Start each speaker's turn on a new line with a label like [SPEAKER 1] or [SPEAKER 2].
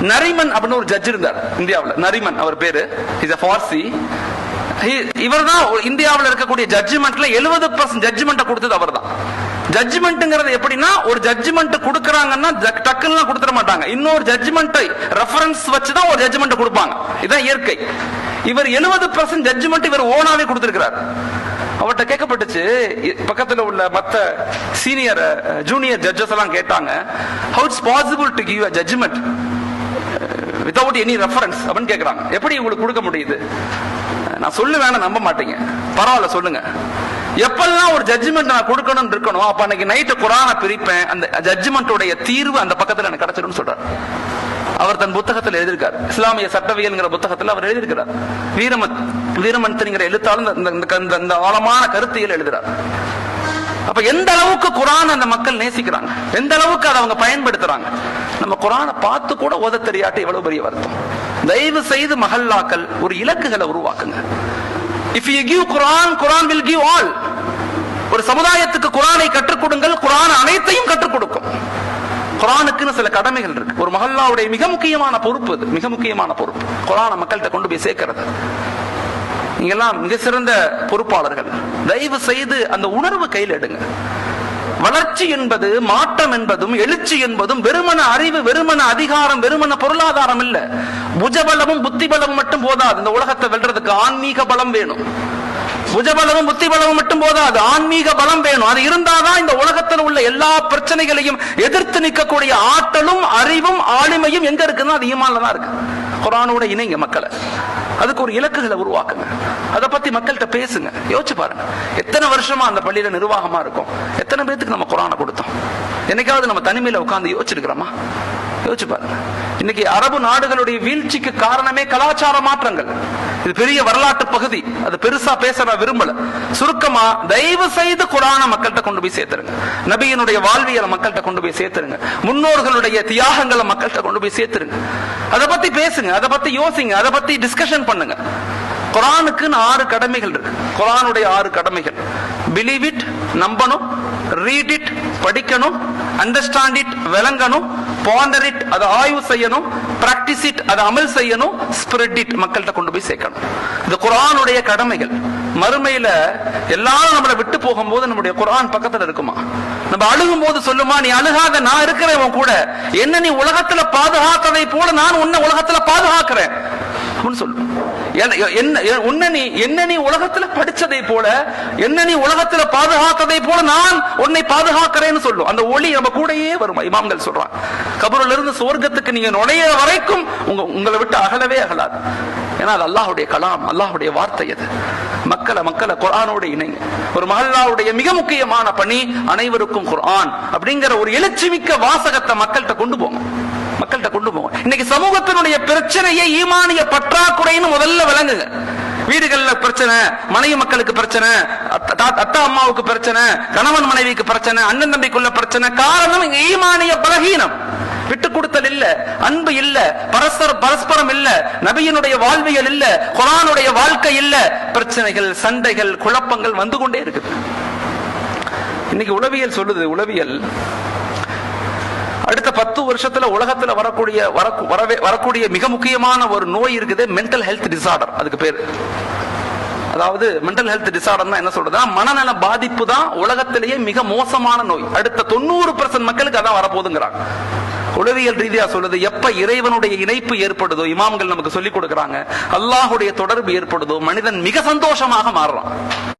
[SPEAKER 1] நரிமன் அப்படின்னு ஒரு ஜட்ஜ் இருந்தார் இந்தியாவில். நரிமன் அவர் பேரு. இஸ் அ ஃபார்சி இவர் தான் இந்தியாவில் இருக்கக்கூடிய ஜட்ஜ்மெண்ட்ல எழுபது பர்சன்ட் ஜட்ஜ்மெண்ட் கொடுத்தது அவர் தான் ஜட்ஜ்மெண்ட்ங்கிறது எப்படின்னா ஒரு ஜட்ஜ்மெண்ட் கொடுக்குறாங்கன்னா ஜக்- டக்குன்னு கொடுத்துட மாட்டாங்க. இன்னொரு ஜட்ஜ்மெண்ட்டை ரெஃபரன்ஸ் வச்சு தான் ஒரு ஜட்ஜ்மெண்ட் கொடுப்பாங்க. இதுதான் இயற்கை. இவர் எழுபது பர்சன்ட் ஜட்ஜ்மெண்ட் இவர் ஓனாவே கொடுத்திருக்கிறார். அவர்கிட்ட கேட்கப்பட்டுச்சு பக்கத்தில் பக்கத்துல உள்ள மத்த சீனியர் ஜூனியர் ஜட்ஜஸ் எல்லாம் கேட்டாங்க how it's possible to give a judgement without any reference அப்படின்னு கேக்குறாங்க எப்படி உங்களுக்கு கொடுக்க முடியுது? நான் சொல்லுவேன் நம்ப மாட்டீங்க. பரவாயில்ல சொல்லுங்க. எப்பெல்லாம் ஒரு ஜட்ஜ்மெண்ட் நான் கொடுக்கணும்னு இருக்கணும் அப்ப அன்னைக்கு நைட்டு குரான பிரிப்பேன் அந்த ஜட்ஜ்மெண்ட்டுடைய தீர்வு அந்த பக்கத்துல எனக்கு கிடைச்சிடும் சொல்றாரு. அவர் தன் புத்தகத்தில் எழுதியிருக்கார். இஸ்லாமிய சட்டவியல்ங்கிற புத்தகத்தில் அவர் எழுதியிருக்கிறார். வீரமன் வீரமந்திரிங்கிற எழுத்தாலும் இந்த- இந்த இந்த ஆழமான கருத்தியல் எழுதுறார். அப்ப எந்த அளவுக்கு குரான் அந்த மக்கள் நேசிக்கிறாங்க? எந்த அளவுக்கு அதை அவங்க பயன்படுத்துறாங்க? நம்ம குரானை பார்த்து கூட ஓத தெரியாட்டி எவ்வளவு பெரிய வருத்தம். தயவு செய்து மஹல்லாக்கள் ஒரு இலக்குகளை உருவாக்குங்க. If you give Quran Quran will give all ஒரு சமுதாயத்துக்கு குரானை கற்றுக் கொடுங்கள் குரான் அனைத்தையும் கற்றுக் கொடுக்கும். குரானுக்குன்னு சில கடமைகள் இருக்கு. ஒரு மஹல்லாவுடைய மிக முக்கியமான பொறுப்பு அது. மிக முக்கியமான பொறுப்பு. குரானை மக்கள்கிட்ட கொண்டு போய் சேர்க்கிறது. நீங்கெல்லாம் மிக சிறந்த பொறுப்பாளர்கள். தயவு செய்து அந்த உணர்வு கையில் எடுங்க. வளர்ச்சி என்பது மாற்றம் என்பதும் எழுச்சி என்பதும் வெறுமன அறிவு வெறுமன அதிகாரம் வெறுமன பொருளாதாரம் இல்ல. புஜபலமும் புத்தி பலமும் மட்டும் போதாது. இந்த உலகத்தை வெல்றதுக்கு ஆன்மீக பலம் வேணும். புஜபலமும் புத்தி பலமும் மட்டும் போதாது. ஆன்மீக பலம் வேணும். அது இருந்தாதான் இந்த உலகத்தில் உள்ள எல்லா பிரச்சனைகளையும் எதிர்த்து நிற்கக்கூடிய ஆற்றலும் அறிவும் ஆளுமையும் எங்க இருக்குன்னா அது ஈமான்ல தான் இருக்கு. குரானோட இணைங்க மக்களை. அதுக்கு ஒரு இலக்குகளை உருவாக்குங்க. அதை பத்தி மக்கள்கிட்ட பேசுங்க. யோசிச்சு பாருங்க. எத்தனை வருஷமா அந்த பள்ளியில நிர்வாகமா இருக்கும்? எத்தனை பேத்துக்கு நம்ம குரானை கொடுத்தோம்? என்னைக்காவது நம்ம தனிமையில உட்கார்ந்து யோசிச்சிருக்கிறோமா? யோசிச்சு பாருங்க. இன்னைக்கு அரபு நாடுகளுடைய வீழ்ச்சிக்கு காரணமே கலாச்சார மாற்றங்கள். இது பெரிய வரலாற்று பகுதி. அது பெருசா பேச நான் விரும்பல. சுருக்கமா தயவு செய்து குரான மக்கள்கிட்ட கொண்டு போய் சேர்த்துருங்க. நபியினுடைய வாழ்வியலை மக்கள்கிட்ட கொண்டு போய் சேர்த்துருங்க. முன்னோர்களுடைய தியாகங்களை மக்கள்கிட்ட கொண்டு போய் சேர்த்துருங்க. அதை பத்தி பேசுங்க அதை பத்தி யோசிங்க அதை பத்தி டிஸ்கஷன் பண்ணுங்க. குரானுக்குன்னு ஆறு கடமைகள் இருக்கு. குரானுடைய ஆறு கடமைகள். பிலீவ் இட் நம்பணும் ரீட் இட் படிக்கணும் அண்டர்ஸ்டாண்ட் இட் விளங்கணும் பாண்டர் இட் அதை ஆய்வு செய்யணும் பிராக்டிஸ் இட் அதை அமல் செய்யணும் ஸ்பிரிட் இட் மக்கள்கிட்ட கொண்டு போய் சேர்க்கணும். இது குரானுடைய கடமைகள். மறுமையில எல்லாரும் நம்மளை விட்டு போகும்போது நம்முடைய குரான் பக்கத்துல இருக்குமா? நம்ம அழுகும் போது சொல்லுமா நீ அழுகாத நான் இருக்கிறேன் உன் கூட. என்ன நீ உலகத்துல பாதுகாத்ததை போல நான் உன்னை உலகத்துல பாதுகாக்கிறேன்? சொல்லும் என்ன- நீ என்ன நீ உலகத்துல படிச்சதை போல என்ன நீ உலகத்துல பாதுகாத்ததை போல நான் உன்னை பாதுகாக்கிறேன்னு சொல்லும் அந்த ஒளி நம்ம கூடயே வரும்? இமாம்கள் சொல்றான் கபருல இருந்து சுவர்க்கத்துக்கு நீங்க நுழைய வரைக்கும் உங்க உங்களை விட்டு அகலவே அகலாது. ஏன்னா அது அல்லாஹ்வுடைய கலாம் அல்லாஹுடைய வார்த்தை அது. மக்களை மக்களை குரானோட இணைங்க. ஒரு மஹல்லாவுடைய மிக முக்கியமான பணி அனைவருக்கும் குரான் அப்படிங்கிற ஒரு எழுச்சிமிக்க வாசகத்தை மக்கள்கிட்ட கொண்டு போ மக்கள்கிட்ட கொண்டு போங்க இன்னைக்கு சமூகத்தினுடைய பிரச்சனையை ஈமானிய பற்றாக்குறைன்னு முதல்ல விளங்குங்க. வீடுகள்ல பிரச்சனை மனைவி மக்களுக்கு பிரச்சனை அத்தா அம்மாவுக்கு பிரச்சனை கணவன் மனைவிக்கு பிரச்சனை அண்ணன் தம்பிக்குள்ள பிரச்சனை காரணம் ஈமானிய பலகீனம். விட்டு கொடுத்தல் இல்ல அன்பு இல்ல பரஸ்பர பரஸ்பரம் இல்ல நபியினுடைய வாழ்வியல் இல்ல குரானுடைய வாழ்க்கை இல்ல பிரச்சனைகள் சண்டைகள் குழப்பங்கள் வந்து கொண்டே இருக்குது. இன்னைக்கு உளவியல் சொல்லுது உளவியல். அடுத்த பத்து வருஷத்துல உலகத்துல வரக்கூடிய வரவே வரக்கூடிய மிக முக்கியமான ஒரு நோய் இருக்குது மென்டல் ஹெல்த் டிசார்டர் அதுக்கு பேர். அதாவது மென்டல் ஹெல்த் டிசார்டர்னா என்ன சொல்றதுன்னா மனநல பாதிப்பு தான் உலகத்திலேயே மிக மோசமான நோய். அடுத்த தொண்ணூறு மக்களுக்கு அதான் வரப்போகுதுங்கிறாங்க. உளவியல் ரீதியா சொல்லுது எப்ப இறைவனுடைய இணைப்பு ஏற்படுதோ இமாம்கள் நமக்கு சொல்லிக் கொடுக்கறாங்க அல்லாஹுடைய தொடர்பு ஏற்படுதோ மனிதன் மிக சந்தோஷமாக மாறுறான்.